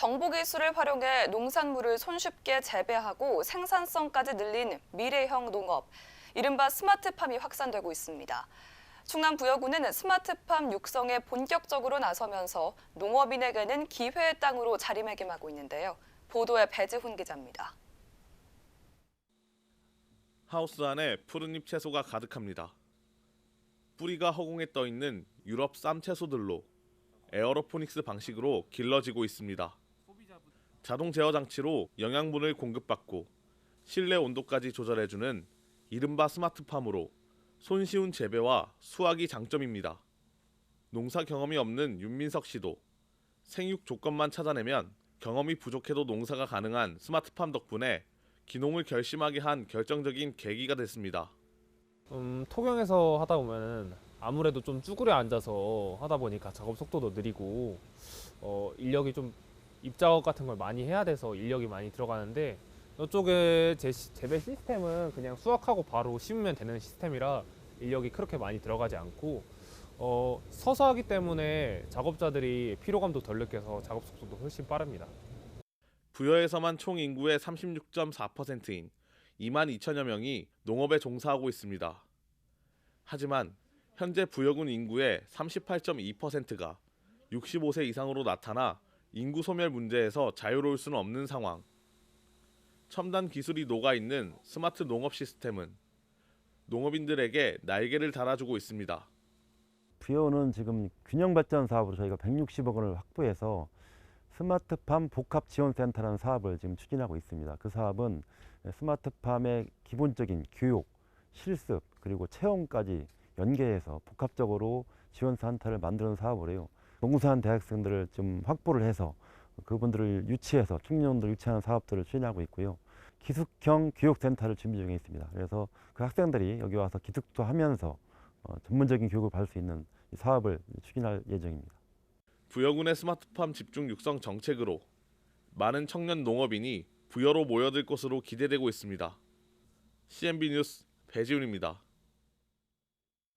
정보기술을 활용해 농산물을 손쉽게 재배하고 생산성까지 늘린 미래형 농업, 이른바 스마트팜이 확산되고 있습니다. 충남 부여구는 스마트팜 육성에 본격적으로 나서면서 농업인에게는 기회의 땅으로 자리매김하고 있는데요. 보도에 배지훈 기자입니다. 하우스 안에 푸른잎 채소가 가득합니다. 뿌리가 허공에 떠 있는 유럽 쌈 채소들로 에어로포닉스 방식으로 길러지고 있습니다. 자동 제어 장치로 영양분을 공급받고 실내 온도까지 조절해주는 이른바 스마트팜으로 손쉬운 재배와 수확이 장점입니다. 농사 경험이 없는 윤민석 씨도 생육 조건만 찾아내면 경험이 부족해도 농사가 가능한 스마트팜 덕분에 기농을 결심하게 한 결정적인 계기가 됐습니다. 음, 토경에서 하다 보면은 아무래도 좀 쭈그려 앉아서 하다 보니까 작업 속도도 느리고 어, 인력이 좀 입작업 같은 걸 많이 해야 돼서 인력이 많이 들어가는데 이쪽에 제 시- 재배 시스템은 그냥 수확하고 바로 심으면 되는 시스템이라 인력이 그렇게 많이 들어가지 않고 어, 서서 하기 때문에 작업자들이 피로감도 덜 느껴서 작업 속도도 훨씬 빠릅니다. 부여에서만 총 인구의 36.4%인 2만 2천여 명이 농업에 종사하고 있습니다. 하지만 현재 부여군 인구의 38.2%가 65세 이상으로 나타나 인구 소멸 문제에서 자유로울 수는 없는 상황. 첨단 기술이 녹아 있는 스마트 농업 시스템은 농업인들에게 날개를 달아주고 있습니다. 부여는 지금 균형 발전 사업으로 저희가 160억 원을 확보해서 스마트팜 복합 지원 센터라는 사업을 지금 추진하고 있습니다. 그 사업은 스마트팜의 기본적인 교육, 실습 그리고 체험까지 연계해서 복합적으로 지원 센터를 만드는 사업으로요. 농산 대학생들을 좀 확보를 해서 그분들을 유치해서 청년들 유치하는 사업들을 추진하고 있고요. 기숙형 교육센터를 준비 중에 있습니다. 그래서 그 학생들이 여기 와서 기숙도 하면서 어, 전문적인 교육을 받을 수 있는 이 사업을 추진할 예정입니다. 부여군의 스마트팜 집중 육성 정책으로 많은 청년 농업인이 부여로 모여들 것으로 기대되고 있습니다. CNB 뉴스 배지훈입니다.